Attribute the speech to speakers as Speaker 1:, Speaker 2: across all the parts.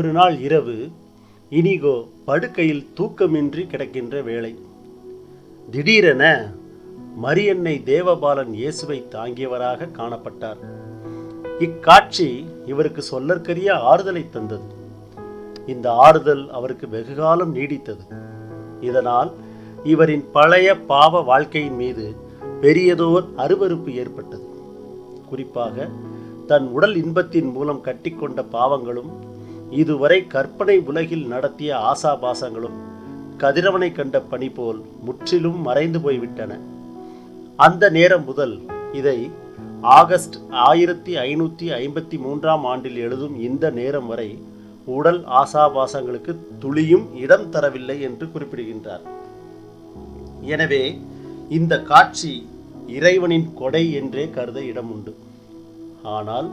Speaker 1: ஒரு நாள் இரவு இனிகோ படுக்கையில் தூக்கமின்றி கிடக்கின்ற வேளை. திடீரென மரியன்னை தேவபாலன் இயேசுவை தாங்கியவராக காணப்பட்டார். இக்காட்சி இவருக்கு சொல்லற்கரிய ஆறுதலை தந்தது. இந்த ஆறுதல் அவருக்கு வெகுகாலம் நீடித்தது. இதனால் இவரின் பழைய பாவ வாழ்க்கையின் மீது பெரியதோர் அருவருப்பு ஏற்பட்டது. குறிப்பாக தன் உடல் இன்பத்தின் மூலம் கட்டிக்கொண்ட பாவங்களும் இதுவரை கற்பனை உலகில் நடத்திய ஆசாபாசங்களும் கதிரவனை கண்ட பணி போல் முற்றிலும் மறைந்து போய்விட்டன. அந்த நேரம் முதல் இதை ஆகஸ்ட் ஆயிரத்தி ஐநூற்றி ஐம்பத்தி மூன்றாம் ஆண்டில் எழுதும் இந்த நேரம் வரை உடல் ஆசாபாசங்களுக்கு துளியும் இடம் தரவில்லை என்று குறிப்பிடுகின்றார். எனவே இந்த காட்சி இறைவனின் கொடை என்றே கருத இடம் உண்டு ஆனால்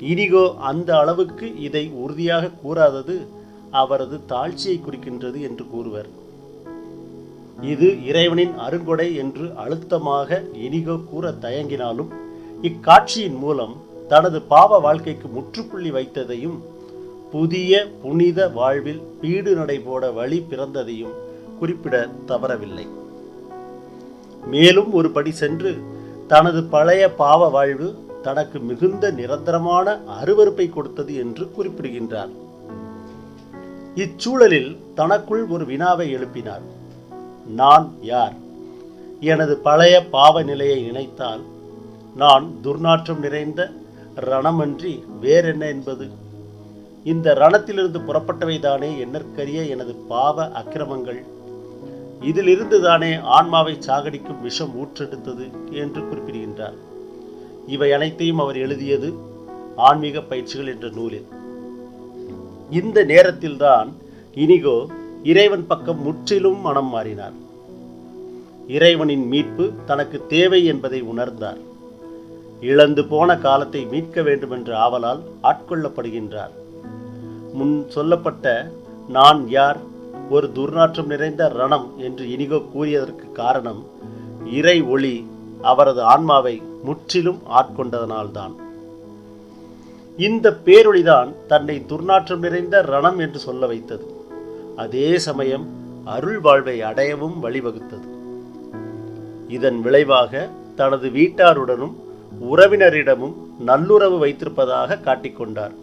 Speaker 1: இனிகோ அந்த அளவுக்கு இதை உறுதியாக கூறாதது அவரது தாழ்ச்சியை குறிக்கின்றது என்று கூறுவர். இது இறைவனின் அருங்கொடை என்று அழுத்தமாக இனிகோ கூற தயங்கினாலும் இக்காட்சியின் மூலம் தனது பாவ வாழ்க்கைக்கு முற்றுப்புள்ளி வைத்ததையும் புதிய புனித வாழ்வில் பீடு நடைபோட வழி பிறந்ததையும் குறிப்பிட தவறவில்லை. மேலும் ஒரு படி சென்று தனது பழைய பாவ வாழ்வு தனக்கு மிகுந்த நிரந்தரமான அருவருப்பை கொடுத்தது என்று குறிப்பிடுகின்றார். இச்சூழலில் தனக்குள் ஒரு வினாவை எழுப்பினார். நான் யார்? எனது பழைய பாவ நிலையை நினைத்தால் நான் துர்நாற்றம் நிறைந்த ரணமன்றி வேறென்ன என்பது? இந்த ரணத்திலிருந்து புறப்பட்டவைதானே என்னற்கரிய எனது பாவ அக்கிரமங்கள். இதிலிருந்து தானே ஆன்மாவை சாகடிக்கும் விஷம் ஊற்றெடுத்தது என்று குறிப்பிடுகின்றார். இவை அனைத்தையும் அவர் எழுதியது ஆன்மீக பயிற்சிகள் என்ற நூலில். இந்த நேரத்தில்தான் இனிகோ இறைவன் பக்கம் முற்றிலும் மனம் மாறினார். இறைவனின் மீட்பு தனக்கு தேவை என்பதை உணர்ந்தார். இழந்து போன காலத்தை மீட்க வேண்டுமென்ற ஆவலால் ஆட்கொள்ளப்படுகின்றார். முன் சொல்லப்பட்ட நான் யார் ஒரு துர்நாற்றம் நிறைந்த ரணம் என்று இனிகோ கூறியதற்கு காரணம் இறை ஒளி அவரது ஆன்மாவை முற்றிலும் ஆட்கொண்டதனால்தான். இந்த பேரொழிதான் தன்னை துர்நாற்றம் நிறைந்த ரணம் என்று சொல்ல வைத்தது. அதே சமயம் அருள் வாழ்வை அடையவும் வழிவகுத்தது. இதன் விளைவாக தனது வீட்டாருடனும் உறவினரிடமும் நல்லுறவு வைத்திருப்பதாக காட்டிக்கொண்டார்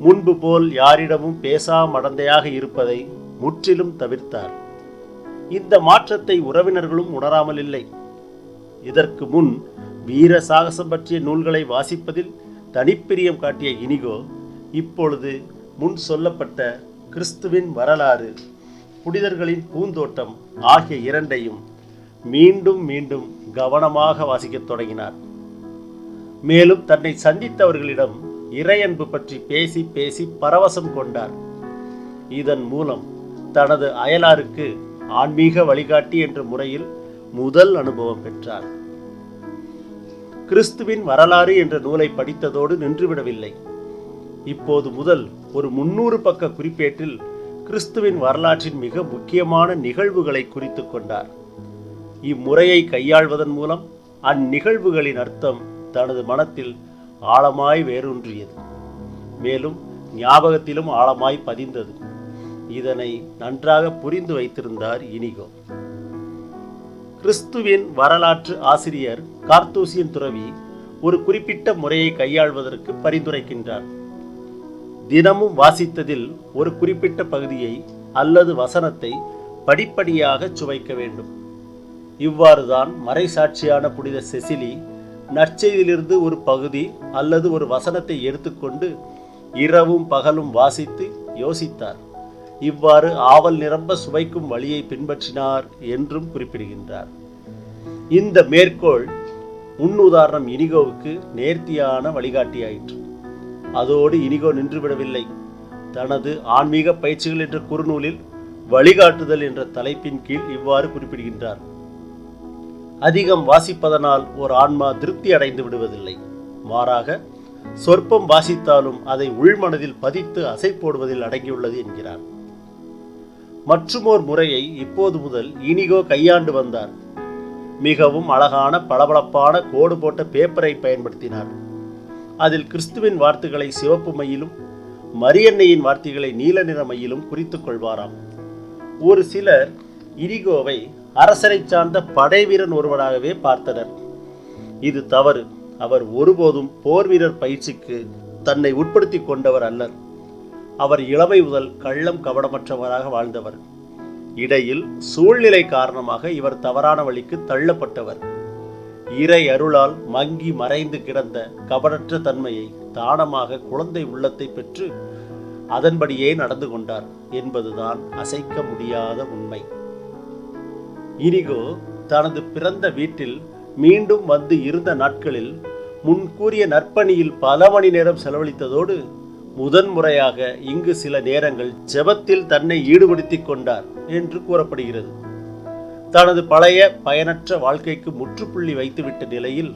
Speaker 1: முன்பு போல் யாரிடமும் பேசா மடந்தையாக இருப்பதை முற்றிலும் தவிர்த்தார். இந்த மாற்றத்தை உறவினர்களும் உணராமல் இல்லை. இதற்கு முன் வீர சாகசம் பற்றிய நூல்களை வாசிப்பதில் தனிப்பிரியம் காட்டிய இனிகோ இப்பொழுது முன் சொல்லப்பட்ட கிறிஸ்துவின் வரலாறு புனிதர்களின் பூந்தோட்டம் ஆகிய இரண்டையும் மீண்டும் மீண்டும் கவனமாக வாசிக்கத் தொடங்கினார். மேலும் தன்னை சந்தித்தவர்களிடம் இறையன்பு பற்றி பேசி பேசி பரவசம் கொண்டார். இதன் மூலம் தனது அயலாருக்கு ஆன்மீக வழிகாட்டி என்ற முறையில் முதல் அனுபவம் பெற்றார். கிறிஸ்துவின் வரலாறு என்ற நூலை படித்ததோடு நின்றுவிடவில்லை. இப்போது முதல் ஒரு முன்னூறு பக்க குறிப்பேட்டில் கிறிஸ்துவின் வரலாற்றின் மிக முக்கியமான நிகழ்வுகளை குறித்து கொண்டார். இம்முறையை கையாள்வதன் மூலம் அந்நிகழ்வுகளின் அர்த்தம் தனது மனத்தில் ஆழமாய் வேரூன்றியது. மேலும் ஞாபகத்திலும் ஆழமாய் பதிந்தது. இதனை நன்றாக புரிந்து வைத்திருந்தார் இனிகோ. கிறிஸ்துவின் வரலாற்று ஆசிரியர் கார்த்தூசியன் துறவி ஒரு குறிப்பிட்ட முறையை கையாள்வதற்கு பரிந்துரைக்கின்றார். தினமும் வாசித்ததில் ஒரு குறிப்பிட்ட பகுதியை அல்லது வசனத்தை படிப்படியாக சுவைக்க வேண்டும். இவ்வாறுதான் மறைசாட்சியான புனித செசிலி நற்செய்தியிலிருந்து ஒரு பகுதி அல்லது ஒரு வசனத்தை எடுத்துக்கொண்டு இரவும் பகலும் வாசித்து யோசித்தார். இவ்வாறு ஆவல் நிரம்ப சுவைக்கும் வழியை பின்பற்றினார் என்றும் குறிப்பிடுகின்றார். இந்த மேற்கோள் முன்னுதாரணம் இனிகோவுக்கு நேர்த்தியான வழிகாட்டியாயிற்று. அதோடு இனிகோ நின்றுவிடவில்லை. தனது ஆன்மீக பயிற்சிகள் என்ற குறுநூலில் வழிகாட்டுதல் என்ற தலைப்பின் கீழ் இவ்வாறு குறிப்பிடுகின்றார். அதிகம் வாசிப்பதனால் ஒரு ஆன்மா திருப்தி அடைந்து விடுவதில்லை. மாறாக சொற்பம் வாசித்தாலும் அதை உள்மனதில் பதித்து அசை போடுவதில் அடங்கியுள்ளது என்கிறார். மற்றுமோர் முறையை இப்போது முதல் இனிகோ கையாண்டு வந்தார். மிகவும் அழகான பளபளப்பான கோடு போட்ட பேப்பரை பயன்படுத்தினார். அதில் கிறிஸ்துவின் வார்த்தைகளை சிவப்பு மையிலும் மரியன்னையின் வார்த்தைகளை நீல நிற மையிலும் குறித்துக் கொள்வாராம். ஒரு சிலர் இரிகோவை அரசரை சார்ந்த படைவீரன் ஒருவனாகவே பார்த்தனர். இது தவறு. அவர் ஒருபோதும் போர் வீரர் பயிற்சிக்கு தன்னை உட்படுத்தி கொண்டவர் அல்லர். அவர் இளமை முதல் கள்ளம் கவனமற்றவராக வாழ்ந்தவர். இடையில் சூழ்நிலை காரணமாக இவர் தவறான வழிக்கு தள்ளப்பட்டவர். இறை அருளால் மங்கி மறைந்து கிடந்த கபடற்ற தன்மையை தானமாக குழந்தை உள்ளத்தை பெற்று அதன்படியே நடந்து கொண்டார் என்பதுதான் அசைக்க முடியாத உண்மை. இனிகோ தனது பிறந்த வீட்டில் மீண்டும் வந்து இருந்த நாட்களில் முன்கூறிய நற்பணியில் பல மணி நேரம் செலவழித்ததோடு முதன்முறையாக இங்கு சில நேரங்கள் ஜெபத்தில் தன்னை ஈடுபடுத்திக் கொண்டார் என்று கூறப்படுகிறது. தனது பழைய பயனற்ற வாழ்க்கைக்கு முற்றுப்புள்ளி வைத்துவிட்ட நிலையில்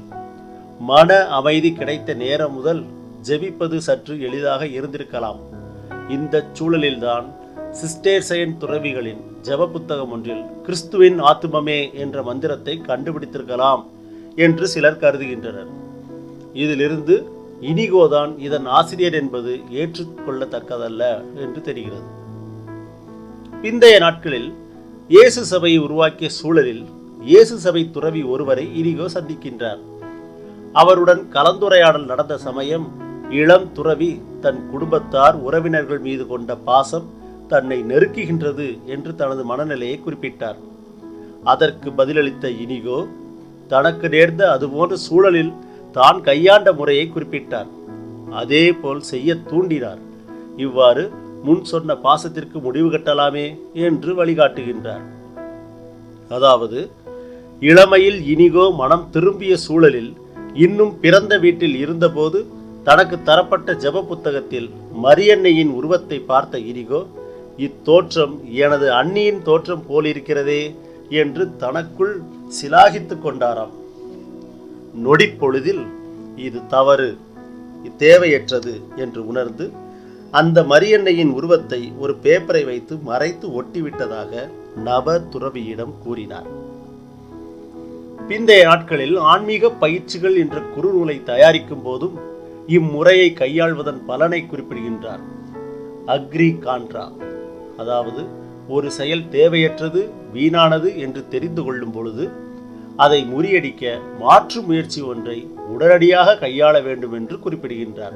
Speaker 1: மன அமைதி கிடைத்த நேரம் முதல் ஜெபிப்பது சற்று எளிதாக இருந்திருக்கலாம். இந்த சூழலில்தான் சிஸ்டேர்சைன் துறவிகளின் ஜெப புத்தகம் ஒன்றில் கிறிஸ்துவின் ஆத்துமமே என்ற மந்திரத்தை கண்டுபிடித்திருக்கலாம் என்று சிலர் கருதுகின்றனர். இதிலிருந்து இனிகோதான் இதன் ஆசிரியர் என்பது ஏற்றுக்கொள்ளத்தக்கதல்ல என்று தெரிகிறது. பிந்தைய நாட்களில் இயேசு சபையை உருவாக்கிய சூழலில் இயேசு சபை துறவி ஒருவரை இனிகோ சந்திக்கின்றார். அவருடன் கலந்துரையாடல் நடந்த சமயம் இளம் துறவி தன் குடும்பத்தார் உறவினர்கள் மீது கொண்ட பாசம் தன்னை நெருக்குகின்றது என்று தனது மனநிலையை குறிப்பிட்டார். அதற்கு பதிலளித்த இனிகோ தனக்கு நேர்ந்த அதுபோன்ற சூழலில் தான் கையாண்ட முறையை குறிப்பிட்டார். அதே போல் செய்ய தூண்டினார். இவ்வாறு முன் சொன்ன பாசத்திற்கு முடிவு கட்டலாமே என்று வழிகாட்டுகின்றார். அதாவது இளமையில் இனிகோ மனம் திரும்பிய சூழலில் இன்னும் பிறந்த வீட்டில் இருந்தபோது தனக்கு தரப்பட்ட ஜெப புத்தகத்தில் மரியன்னையின் உருவத்தை பார்த்த இனிகோ இத்தோற்றம் எனது அண்ணியின் தோற்றம் போலிருக்கிறதே என்று தனக்குள் சிலாகித்து கொண்டாராம். நொடிப்பொழுதில் இது தவறு தேவையற்றது என்று உணர்ந்து அந்த மரியன்னையின் உருவத்தை ஒரு பேப்பரை வைத்து மறைத்து ஒட்டிவிட்டதாக நவ துறவியிடம் கூறினார். பிந்தைய நாட்களில் ஆன்மீக பயிற்சிகள் என்ற குறுநூலை தயாரிக்கும் போதும் இம்முறையை கையாள்வதன் பலனை குறிப்பிடுகின்றார். அக்ரி கான்ட்ரா அதாவது ஒரு செயல் தேவையற்றது வீணானது என்று தெரிந்து கொள்ளும் பொழுது அதை முறியடிக்க மாற்று முயற்சி ஒன்றை உடனடியாக கையாள வேண்டும் என்று குறிப்பிடுகின்றார்.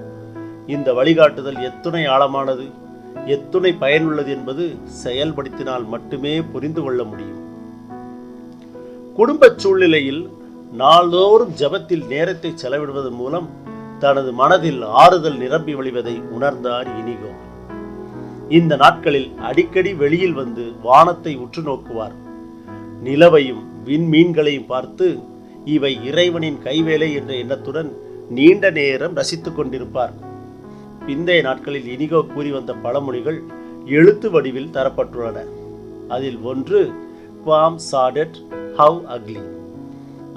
Speaker 1: இந்த வழிகாட்டுதல் எத்துணை ஆழமானது எத்துணை பயனுள்ளது என்பது செயல்படுத்தினால் மட்டுமே புரிந்து கொள்ள முடியும். குடும்ப சூழ்நிலையில் நாள்தோறும் ஜபத்தில் நேரத்தை செலவிடுவதன் மூலம் தனது மனதில் ஆறுதல் நிரம்பி வழிவதை உணர்ந்தார் இனிகோ. இந்த நாட்களில் அடிக்கடி வெளியில் வந்து வானத்தை உற்று நோக்குவார். நிலவையும் விண்மீன்களையும் பார்த்து இவை இறைவனின் கைவேலை என்ற எண்ணத்துடன் நீண்ட நேரம் ரசித்து கொண்டிருப்பார். பிந்தைய நாட்களில் இனிகோ கூறி வந்த பழமொழிகள் எழுத்து வடிவில் தரப்பட்டுள்ளன. அதில் ஒன்று குவாம் சாடட் ஹவ் அக்லி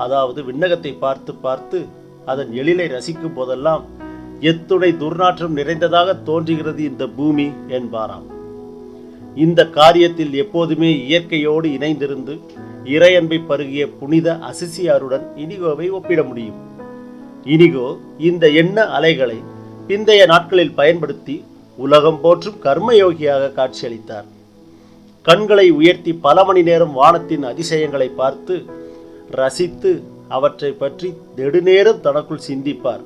Speaker 1: அதாவது விண்ணகத்தை பார்த்து பார்த்து அதன் எழிலை ரசிக்கும் போதெல்லாம் எத்துணை துர்நாற்றம் நிறைந்ததாக தோன்றுகிறது இந்த பூமி என்பாராம். இந்த காரியத்தில் எப்போதுமே இயற்கையோடு இணைந்திருந்து இறையன்பை பருகிய புனித அசிசியாருடன் இனிகோவை ஒப்பிட முடியும். இனிகோ இந்த எண்ண அலைகளை பிந்தைய நாட்களில் பயன்படுத்தி உலகம் போற்றும் கர்மயோகியாக காட்சியளித்தார். கண்களை உயர்த்தி பல மணி நேரம் வானத்தின் அதிசயங்களை பார்த்து ரசித்து அவற்றை பற்றி நெடுநேரம் தனக்குள் சிந்திப்பார்.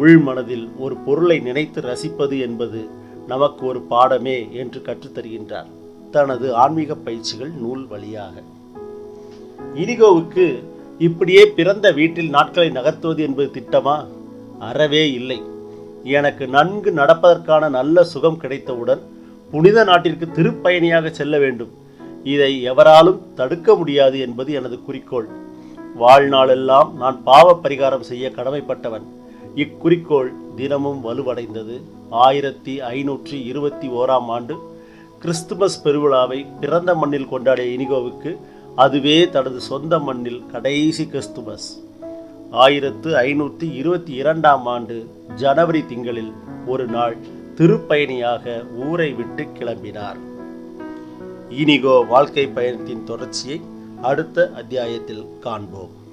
Speaker 1: உள்மனதில் ஒரு பொருளை நினைத்து ரசிப்பது என்பது நமக்கு ஒரு பாடமே என்று கற்றுத்தருகின்றார். தனது ஆன்மீக பயிற்சிகள் நூல் வழியாக. இனிகோவுக்கு இப்படியே பிறந்த வீட்டில் நாட்களை நகர்த்துவது என்பது திட்டமா? அறவே இல்லை. எனக்கு நன்கு நடப்பதற்கான நல்ல சுகம் கிடைத்தவுடன் புனித நாட்டிற்கு திருப்பயணியாக செல்ல வேண்டும். இதை எவராலும் தடுக்க முடியாது என்பது எனது குறிக்கோள். வாழ்நாளெல்லாம் நான் பாவ பரிகாரம் செய்ய கடமைப்பட்டவன். இக்குறிக்கோள் தினமும் வலுவடைந்தது. ஆயிரத்தி ஐநூற்றி இருபத்தி ஓராம் ஆண்டு கிறிஸ்துமஸ் பெருவிழாவை பிறந்த மண்ணில் கொண்டாடிய இனிகோவுக்கு அதுவே தனது சொந்த மண்ணில் கடைசி கிறிஸ்துமஸ். ஆயிரத்து ஐநூற்றி இருபத்தி இரண்டாம் ஆண்டு ஜனவரி திங்களில் ஒரு நாள் திருப்பயணியாக ஊரை விட்டு கிளம்பினார். இனிகோ வாழ்க்கை பயணத்தின் தொடர்ச்சியை அடுத்த அத்தியாயத்தில் காண்போம்.